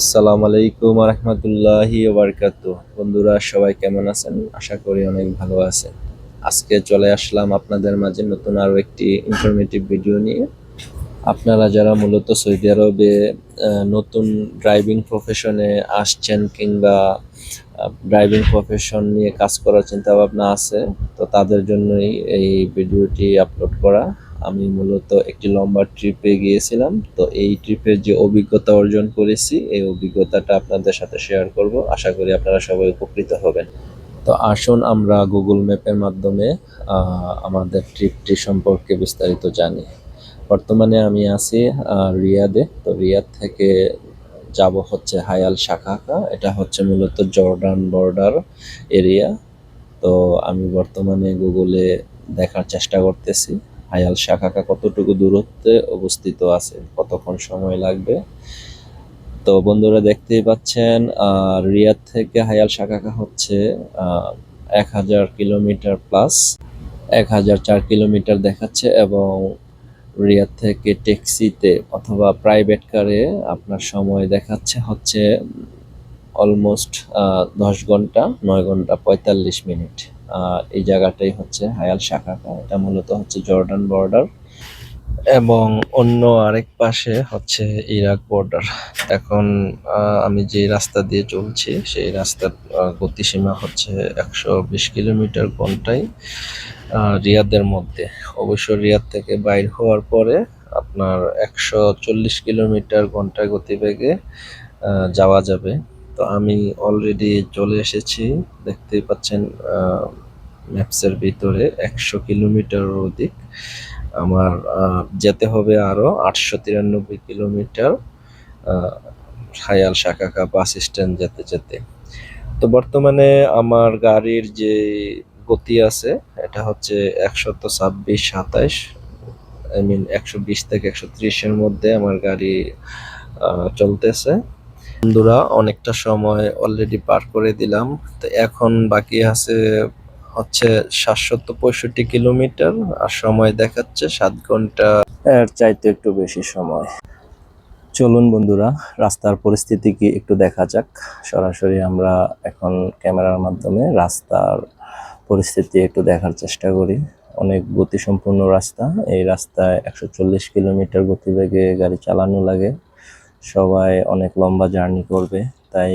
আসসালামু আলাইকুম রহমতুল্লাহি বারকাত বন্ধুরা, সবাই কেমন আছেন? আশা করি অনেক ভালো আছেন। আজকে চলে আসলাম আপনাদের মাঝে নতুন আরও একটি ইনফরমেটিভ ভিডিও নিয়ে। আপনারা যারা মূলত সৌদি আরবে নতুন ড্রাইভিং প্রফেশনে আসছেন কিংবা ড্রাইভিং প্রফেশন নিয়ে কাজ করার চিন্তা ভাবনা আছে, তো তাদের জন্যই এই ভিডিওটি আপলোড করা। আমি মূলত একটি লম্বা ট্রিপে গিয়েছিলাম, তো এই ট্রিপের যে অভিজ্ঞতা অর্জন করেছি, এই অভিজ্ঞতাটা আপনাদের সাথে শেয়ার করব। আশা করি আপনারা সবাই উপকৃত হবেন। তো আসুন আমরা গুগল ম্যাপের মাধ্যমে আমাদের ট্রিপটি সম্পর্কে বিস্তারিত জানি। বর্তমানে আমি আছি রিয়াদে, তো রিয়াদ থেকে যাব হচ্ছে হায়াল শাখাকা এটা হচ্ছে মূলত জর্ডান বর্ডার এরিয়া। তো আমি বর্তমানে গুগলে দেখার চেষ্টা করতেছি। হায়াল শাখাকা কতটুকু দূরত্বে অবস্থিত আছে? কতক্ষণ সময় লাগবে? তো বন্ধুরা দেখতেই পাচ্ছেন রিয়াদ থেকে হায়াল শাখাকা হচ্ছে এক হাজার কিলোমিটার প্লাস এক হাজার চার কিলোমিটার দেখাচ্ছে এবং রিয়াদ থেকে ট্যাক্সিতে অথবা প্রাইভেট কারে আপনার সময় দেখাচ্ছে হচ্ছে অলমোস্ট দশ ঘণ্টা, নয় ঘণ্টা পঁয়তাল্লিশ মিনিট। এই জায়গাটাই হচ্ছে হায়াল শাখাকা এটা মূলত হচ্ছে জর্ডান বর্ডার এবং অন্য আরেক পাশে হচ্ছে ইরাক বর্ডার। এখন আমি যে রাস্তা দিয়ে চলছি, সেই রাস্তার গতিসীমা হচ্ছে একশো বিশ কিলোমিটার ঘন্টায় রিয়াদের মধ্যে। অবশ্য রিয়াদ থেকে বাইর হওয়ার পরে আপনার একশো চল্লিশ কিলোমিটার ঘন্টায় গতিবেগে যাওয়া যাবে। তো আমি অলরেডি চলে এসেছি। দেখতেই পাচ্ছেন ম্যাপসের ভিতরে একশো কিলোমিটার অধিক। আমার যেতে হবে আরও আটশো তিরানব্বই কিলোমিটার আহ, হায়াল শাখাকা বাস স্ট্যান্ড যেতে যেতে। তো বর্তমানে আমার গাড়ির যে গতি আছে এটা হচ্ছে একশত ছাব্বিশ সাতাইশ। আই মিন একশো বিশ থেকে একশো ত্রিশের মধ্যে আমার গাড়ি চলতেছে। বন্ধুরা, অনেকটা সময় অলরেডি পার করে দিলাম। তো এখন বাকি আছে হচ্ছে সাতশত পঁয়ষট্টি কিলোমিটার, আর সময় দেখাচ্ছে সাত ঘণ্টা। এর চাইতে একটু বেশি সময়। চলুন বন্ধুরা, রাস্তার পরিস্থিতি কি একটু দেখা যাক। সরাসরি আমরা এখন ক্যামেরার মাধ্যমে রাস্তার পরিস্থিতি একটু দেখার চেষ্টা করি। অনেক গতিসম্পন্ন রাস্তা, এই রাস্তায় একশো চল্লিশ কিলোমিটার গতিবেগে গাড়ি চালানো লাগে। সবাই অনেক লম্বা জার্নি করবে, তাই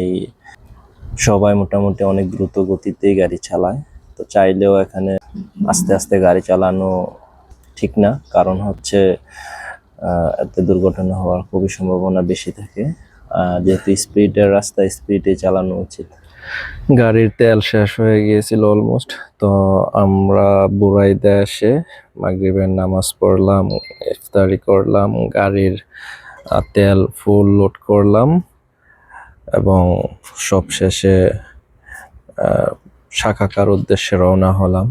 সবাই মোটামুটি অনেক দ্রুত গতিতেই গাড়ি চালায়। তো চাইলেও এখানে আস্তে আস্তে গাড়ি চালানো ঠিক না, কারণ হচ্ছে এতে দুর্ঘটনা হওয়ার খুবই সম্ভাবনা বেশি থাকে। যেহেতু স্পিডের রাস্তা স্পিডে চালানো উচিত। গাড়ির তেল শেষ হয়ে গিয়েছিল অলমোস্ট তো আমরা বুড়াইদে এসে মাগরিবের নামাজ পড়লাম, ইফতারি করলাম, গাড়ির তেল ফুল লোড করলাম এবং সব শেষে শাখাকার উদ্দেশ্যে রওনা হলাম।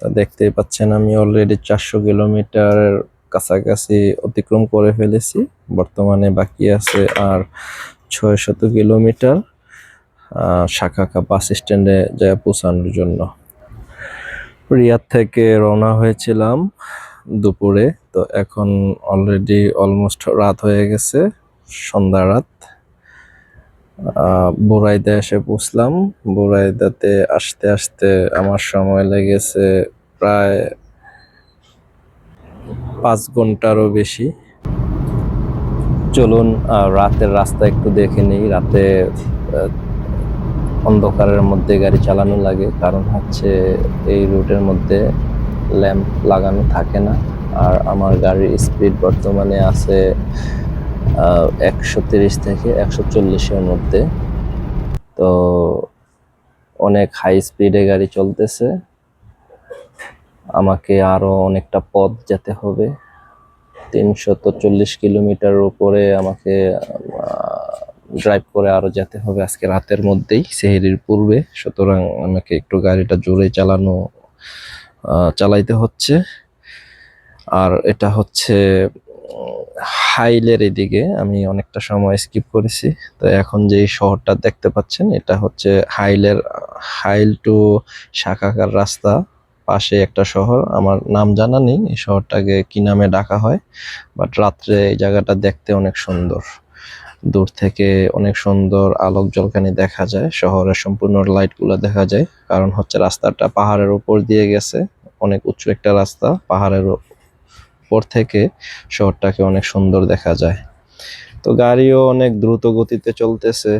তো দেখতেই পাচ্ছেন আমি অলরেডি চারশো কিলোমিটারের কাছাকাছি অতিক্রম করে ফেলেছি। বর্তমানে বাকি আছে আর ছয় শত কিলোমিটার শাখাকা বাস স্ট্যান্ডে যায় পৌঁছানোর জন্য। রিয়াদ থেকে রওনা হয়েছিলাম দুপুরে। তো এখন অলরেডি অলমোস্ট রাত হয়ে গেছে, সন্ধ্যা রাত। বুরাইদা এসে পৌঁছলাম। বুরাইদাতে আসতে আসতে আমার সময় লেগেছে প্রায় পাঁচ ঘন্টারও বেশি। চলুন রাতের রাস্তা একটু দেখে নিই। রাতে অন্ধকারের মধ্যে গাড়ি চালানো লাগে, কারণ হচ্ছে এই রুটের মধ্যে ল্যাম্প লাগানো থাকে না। আর আমার গাড়ির স্পিড বর্তমানে আছে একশো তিরিশ থেকে একশো চল্লিশের মধ্যে। তো অনেক হাই স্পিডে গাড়ি চলতেছে। আমাকে আরও অনেকটা পথ যেতে হবে। তিনশত চল্লিশ কিলোমিটার উপরে আমাকে ড্রাইভ করে আরও যেতে হবে আজকে রাতের মধ্যেই, সেহেরির পূর্বে। সুতরাং আমাকে একটু গাড়িটা জোরে চালানো চালাইতে হচ্ছে। আর এটা হচ্ছে, হাইলের এদিকে আমি অনেকটা সময় স্কিপ করেছি। তো এখন যে শহরটা দেখতে পাচ্ছেন, এটা হচ্ছে হাইলের, হাইল টু শাখাকার রাস্তা, পাশে একটা শহর। আমার নাম জানা নেই, এই শহরটাকে কি নামে ডাকা হয় বাট রাত্রে এই জায়গাটা দেখতে অনেক সুন্দর। দূর থেকে অনেক সুন্দর আলোক জলখানি দেখা যায়, শহরের সম্পূর্ণ লাইটগুলো দেখা যায়। কারণ হচ্ছে রাস্তাটা পাহাড়ের উপর দিয়ে গেছে, অনেক উঁচু একটা রাস্তা, পাহাড়ের উপর থেকে শহরটাকে অনেক সুন্দর দেখা যায়। তো গাড়িও অনেক দ্রুত গতিতে চলতেছে।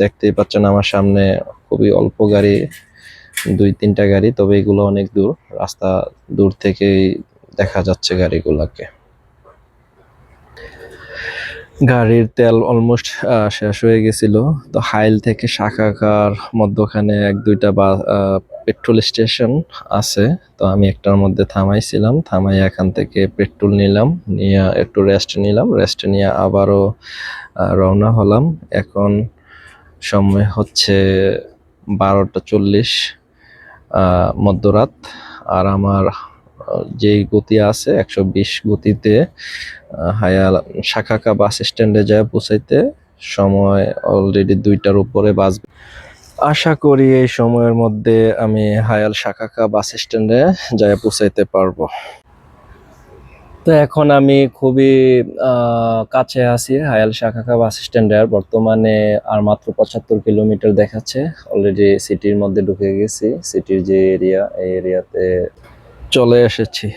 দেখতেই পাচ্ছেন আমার সামনে খুবই অল্প গাড়ি, দুই তিনটা গাড়ি, তবে এগুলো অনেক দূর। রাস্তা দূর থেকেই দেখা যাচ্ছে গাড়িগুলোকে। গাড়ির তেল অলমোস্ট শেষ হয়ে গেছিল। তো হাইল থেকে শাখাকার মধ্যখানে এক, দুইটা বা পেট্রোল স্টেশন আছে। তো আমি একটার মধ্যে থামাইছিলাম থামাই এখান থেকে পেট্রোল নিলাম, নিয়ে একটু রেস্ট নিলাম রেস্ট নিয়ে আবারও রওনা হলাম। এখন সময় হচ্ছে বারোটা চল্লিশ মধ্যরাত। আর আমার যেই গতি আছে, একশো বিশ গতিতে হায়াল শাখাকা বাস স্ট্যান্ডে যায় পৌঁছাইতে সময় অলরেডি দুইটার উপরে বাস আশা করি এই সময়ের মধ্যে আমি হায়াল শাখাকা বাস স্ট্যান্ডে যায় পৌঁছাইতে পারব। তো এখন আমি খুবই কাছে আছি হায়াল শাখাকা বাস স্ট্যান্ডে। আর বর্তমানে আর মাত্র পঁচাত্তর কিলোমিটার দেখাচ্ছে। অলরেডি সিটির মধ্যে ঢুকে গেছি। সিটির যে এরিয়া এই এরিয়াতে চলে এসেছি।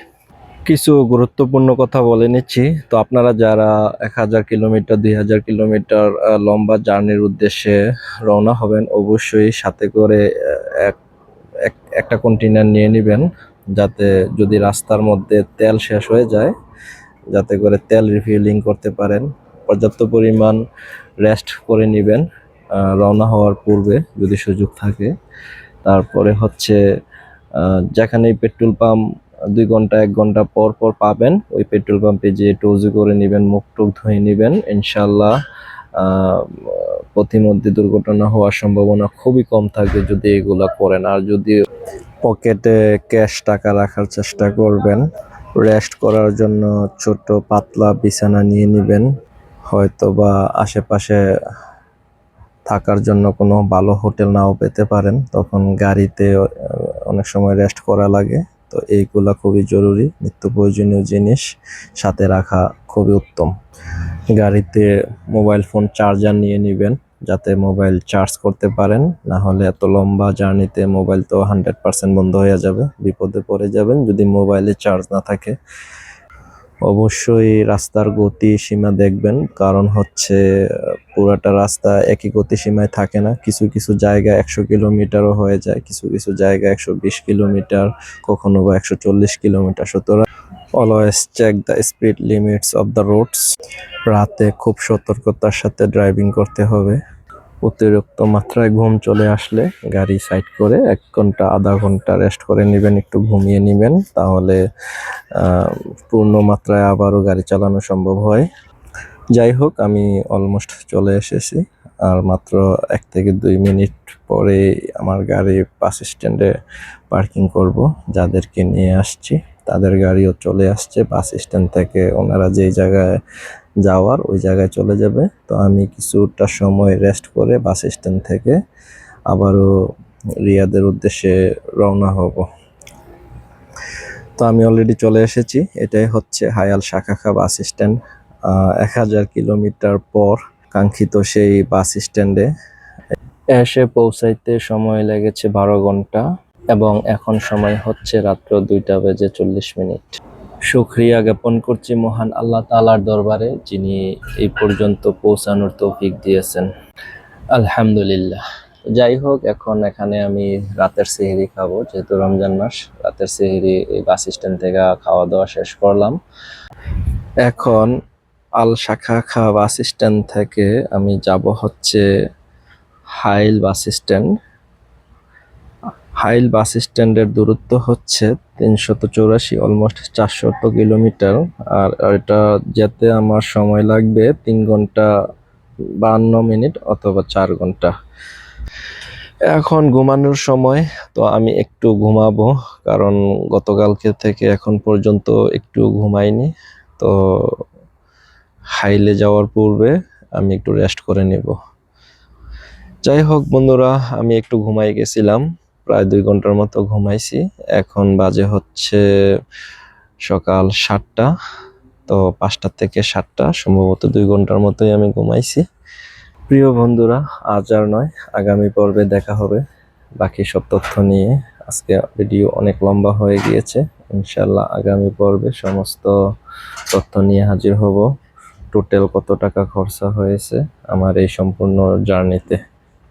কিছু গুরুত্বপূর্ণ কথা বলে নিচ্ছি। তো আপনারা যারা এক হাজার কিলোমিটার, দুই হাজার কিলোমিটার লম্বা জার্নির উদ্দেশ্যে রওনা হবেন, অবশ্যই সাথে করে এক, এক- একটা কন্টেনার নিয়ে নেবেন। যাতে যদি রাস্তার মধ্যে তেল শেষ হয়ে যায়, যাতে করে তেল রিফিলিং করতে পারেন। পর্যাপ্ত পরিমাণ রেস্ট করে নেবেন রওনা হওয়ার পূর্বে যদি সুযোগ থাকে। তারপরে হচ্ছে আহ, যেখানেই পেট্রোল পাম্প দুই ঘণ্টা এক ঘণ্টা পর পর পাবেন ওই পেট্রোল পাম্পে যে টুজু করে নেবেন মুখ টুক ধুয়ে নেবেন ইনশাল্লাহ পথিমধ্যে দুর্ঘটনা হওয়ার সম্ভাবনা খুবই কম থাকবে যদি এগুলা করেন। আর যদি পকেটে ক্যাশ টাকা রাখার চেষ্টা করবেন রেস্ট করার জন্য ছোট পাতলা বিছানা নিয়ে নেবেন হয়তো বা আশেপাশে থাকার জন্য কোনো ভালো হোটেল নাও পেতে পারেন তখন গাড়িতে অনেক সময় রেস্ট করা লাগে। তো এইগুলা খুবই জরুরি, নিত্য প্রয়োজনীয় জিনিস সাথে রাখা খুবই উত্তম। গাড়িতে মোবাইল ফোন চার্জার নিয়ে নেবেন যাতে মোবাইল চার্জ করতে পারেন, না হলে এত লম্বা জার্নিতে মোবাইল তো হান্ড্রেড পার্সেন্ট বন্ধ হয়ে যাবে, বিপদে পড়ে যাবেন। যদি মোবাইলে চার্জ না থাকে অবশ্যই রাস্তার গতি সীমা দেখবেন। কারণ হচ্ছে, পুরাটা রাস্তা একই গতি সীমায় থাকে না। কিছু কিছু জায়গা একশো কিলোমিটারও হয়ে যায়, কিছু কিছু জায়গা একশো বিশ কিলোমিটার, কখনো বা একশো চল্লিশ কিলোমিটার। সুতরাং always check the speed limits of the roads রাতে খুব সতর্কতার সাথে ড্রাইভিং করতে হবে। অতিরিক্ত মাত্রায় ঘুম চলে আসলে গাড়ি সাইড করে এক ঘণ্টা, আধা ঘণ্টা রেস্ট করে নেবেন, একটু ঘুমিয়ে নেবেন, তাহলে পূর্ণ মাত্রায় আবারও গাড়ি চালানো সম্ভব হয়। যাই হোক, আমি অলমোস্ট চলে এসেছি, আর মাত্র এক থেকে দুই মিনিট পরে আমার গাড়ি বাস স্ট্যান্ডে পার্কিং করব, যাদেরকে নিয়ে আসছি। তাদের গাড়িও চলে আসছে বাস স্ট্যান্ড থেকে ওনারা যেই জায়গায় যাওয়ার ওই জায়গায় চলে যাবে। তো আমি কিছুটা সময় রেস্ট করে বাস স্ট্যান্ড থেকে আবারও রিয়াদের উদ্দেশ্যে রওনা হব। তো আমি অলরেডি চলে এসেছি। এটাই হচ্ছে হায়াল শাখাখা বাস স্ট্যান্ড এক হাজার কিলোমিটার পর কাঙ্ক্ষিত সেই বাস স্ট্যান্ডে এসে পৌঁছাইতে সময় লেগেছে বারো ঘণ্টা এবং এখন সময় হচ্ছে রাত্র দুইটা বেজে চল্লিশ মিনিট। সুক্রিয়া জ্ঞাপন করছি মহান আল্লাহ তালার দরবারে, যিনি এই পর্যন্ত পৌঁছানোর তৌফিক দিয়েছেন। আলহামদুলিল্লাহ। যাই হোক, এখন এখানে আমি রাতের সেহরি খাব, যেহেতু রমজান মাস, রাতের সেহরি এই বাস স্ট্যান্ড থেকে খাওয়া দাওয়া শেষ করলাম। এখন আল শাখা খা বাস স্ট্যান্ড থেকে আমি যাব হচ্ছে হাইল বাস স্ট্যান্ড। হাইল বাস স্ট্যান্ডের দূরত্ব হচ্ছে তিনশত চৌরাশি অলমোস্ট চারশত কিলোমিটার। আর এটা যেতে আমার সময় লাগবে তিন ঘণ্টা বান্ন মিনিট অথবা চার ঘণ্টা। এখন ঘুমানোর সময়, তো আমি একটু ঘুমাবো, কারণ গতকালকে থেকে এখন পর্যন্ত একটু ঘুমাইনি। তো হাইলে যাওয়ার পূর্বে আমি একটু রেস্ট করে নেব। যাই হোক বন্ধুরা, আমি একটু ঘুমাই গেছিলাম। প্রায় দুই ঘণ্টার মতো ঘুমাইছি। এখন বাজে হচ্ছে সকাল সাতটা, তো পাঁচটা থেকে সাতটা, সম্ভবত দুই ঘণ্টার মতোই আমি ঘুমাইছি। প্রিয় বন্ধুরা, আজ আর নয়, আগামী পর্বে দেখা হবে। বাকি সব তথ্য নিয়ে আজকে ভিডিও অনেক লম্বা হয়ে গিয়েছে। ইনশাল্লাহ আগামী পর্বে সমস্ত তথ্য নিয়ে হাজির হব। টোটাল কত টাকা খরচা হয়েছে আমার এই সম্পূর্ণ জার্নিতে।